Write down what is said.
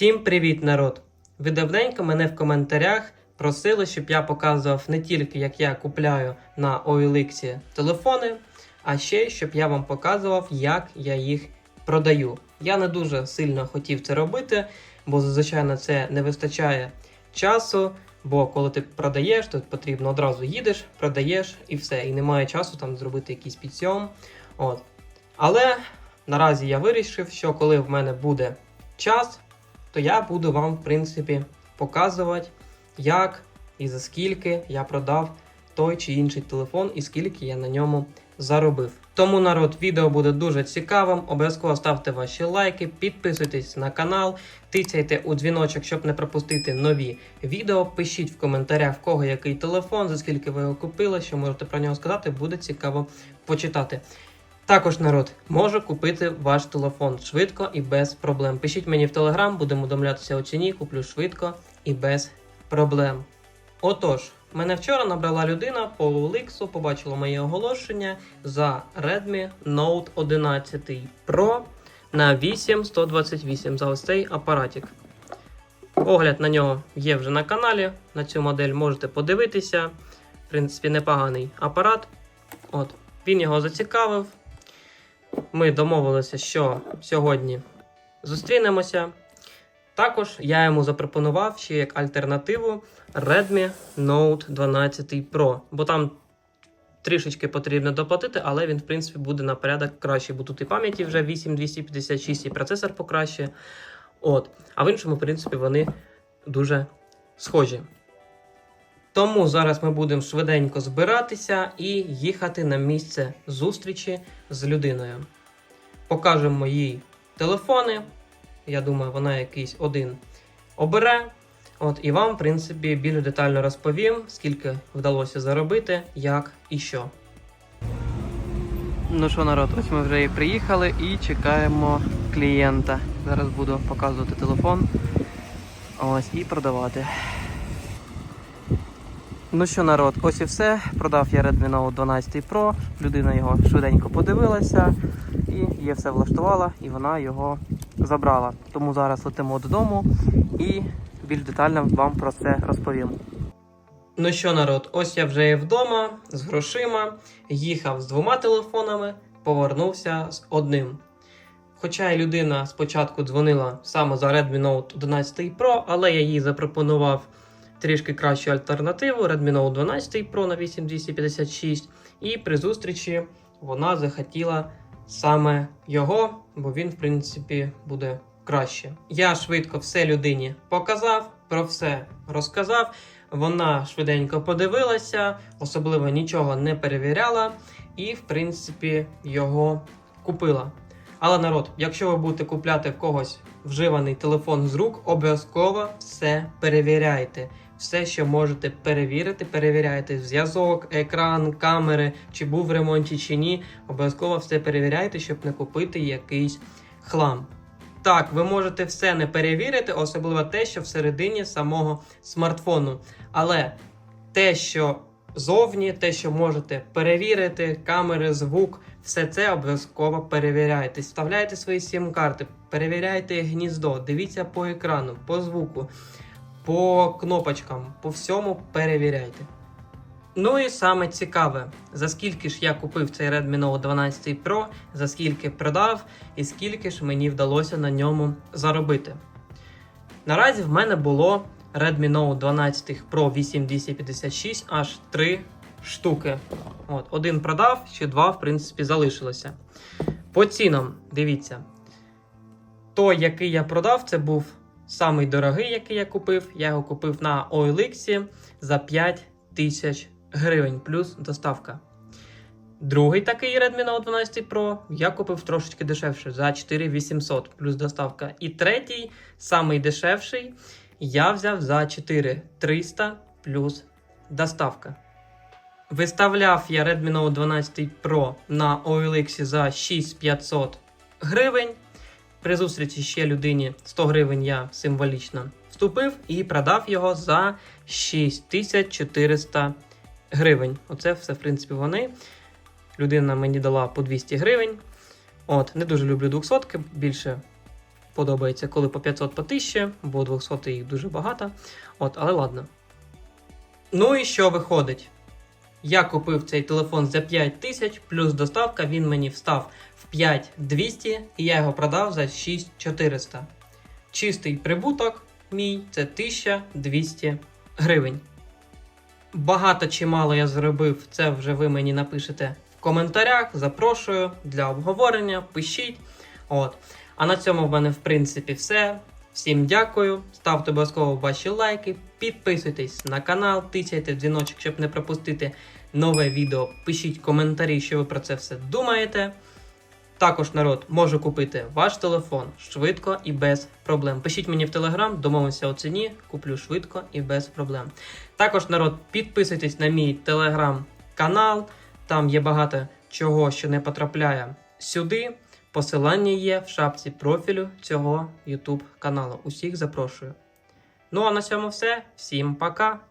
Всім привіт, народ! Ви давненько мене в коментарях просили, щоб я показував не тільки як я купляю на OLX телефони, а ще щоб я вам показував, як я їх продаю. Я не дуже сильно хотів це робити, бо зазвичай на це не вистачає часу. Бо коли ти продаєш, то потрібно одразу їдеш, продаєш і все. І немає часу там зробити якийсь підсйом. От. Але наразі я вирішив, що коли в мене буде час, то я буду вам, в принципі, показувати, як і за скільки я продав той чи інший телефон і скільки я на ньому заробив. Тому народ, відео буде дуже цікавим. Обов'язково ставте ваші лайки, підписуйтесь на канал, тицяйте у дзвіночок, щоб не пропустити нові відео. Пишіть в коментарях, в кого який телефон, за скільки ви його купили, що можете про нього сказати, буде цікаво почитати. Також народ може купити ваш телефон швидко і без проблем. Пишіть мені в телеграм, будемо домовлятися у ціні, куплю швидко і без проблем. Отож, мене вчора набрала людина по OLX, побачила моє оголошення за Redmi Note 11 Pro на 8128 за ось цей апаратик. Огляд на нього є вже на каналі. На цю модель можете подивитися. В принципі, непоганий апарат. От, він його зацікавив. Ми домовилися, що сьогодні зустрінемося. Також я йому запропонував ще як альтернативу Redmi Note 12 Pro, бо там трішечки потрібно доплатити, але він, в принципі, буде на порядок краще, бо тут і пам'яті вже 8256, і процесор покраще. От. А в іншому, в принципі, вони дуже схожі. Тому зараз ми будемо швиденько збиратися і їхати на місце зустрічі з людиною. Покажемо їй телефони. Я думаю, вона якийсь один обере. От, і вам, в принципі, більш детально розповім, скільки вдалося заробити, як і що. Ну що, народ, ось ми вже і приїхали і чекаємо клієнта. Зараз буду показувати телефон. Ось і продавати. Ну що, народ, ось і все. Продав я Redmi Note 12 Pro. Людина його швиденько подивилася і є все влаштувала, і вона його забрала. Тому зараз летимо додому і більш детально вам про це розповім. Ну що, народ, ось я вже є вдома з грошима, їхав з двома телефонами, повернувся з одним. Хоча людина спочатку дзвонила саме за Redmi Note 11 Pro, але я їй запропонував трішки кращу альтернативу Redmi Note 12 Pro на 8256. І при зустрічі вона захотіла саме його, бо він, в принципі, буде краще. Я швидко все людині показав, про все розказав. Вона швиденько подивилася, особливо нічого не перевіряла, і, в принципі, його купила. Але народ, якщо ви будете купляти в когось вживаний телефон з рук, обов'язково все перевіряйте. Все, що можете перевірити, перевіряйте зв'язок, екран, камери, чи був в ремонті, чи ні. Обов'язково все перевіряйте, щоб не купити якийсь хлам. Так, ви можете все не перевірити, особливо те, що всередині самого смартфону. Але те, що зовні, те, що можете перевірити, камери, звук, все це обов'язково перевіряйте. Вставляйте свої сім-карти, перевіряйте гніздо, дивіться по екрану, по звуку, по кнопочкам, по всьому перевіряйте. Ну і саме цікаве, за скільки ж я купив цей Redmi Note 12 Pro, за скільки продав і скільки ж мені вдалося на ньому заробити. Наразі в мене було Redmi Note 12 Pro 8256 аж 3 штуки. От, один продав, ще два, в принципі, залишилося. По цінам, дивіться. Той, який я продав, це був самий дорогий, який я купив. Я його купив на OLX за 5 тисяч гривень плюс доставка. Другий такий Redmi Note 12 Pro я купив трошечки дешевше за 4800 плюс доставка. І третій, самий дешевший, я взяв за 4300 плюс доставка. Виставляв я Redmi Note 12 Pro на OLX за 6500 гривень. При зустрічі ще людині 100 гривень я символічно вступив і продав його за 6400 гривень. Оце все, в принципі, вони. Людина мені дала по 200 гривень. От, не дуже люблю 200, більше подобається, коли по 500 по 1000, бо 200 їх дуже багато. От, але ладно. Ну і що виходить? Я купив цей телефон за 5 тисяч, плюс доставка він мені встав 5200 і я його продав за 6400. Чистий прибуток мій це 1200 гривень. Багато чи мало я зробив, це вже ви мені напишете в коментарях. Запрошую для обговорення, пишіть. От. А на цьому в мене, в принципі, все. Всім дякую. Ставте обов'язково ваші лайки, підписуйтесь на канал, тисяйте дзвіночок, щоб не пропустити нове відео. Пишіть коментарі, що ви про це все думаєте. Також народ може купити ваш телефон швидко і без проблем. Пишіть мені в телеграм, домовимося у ціні, куплю швидко і без проблем. Також народ, підписуйтесь на мій телеграм-канал. Там є багато чого, що не потрапляє сюди. Посилання є в шапці профілю цього YouTube каналу. Усіх запрошую. Ну а на цьому все. Всім пока!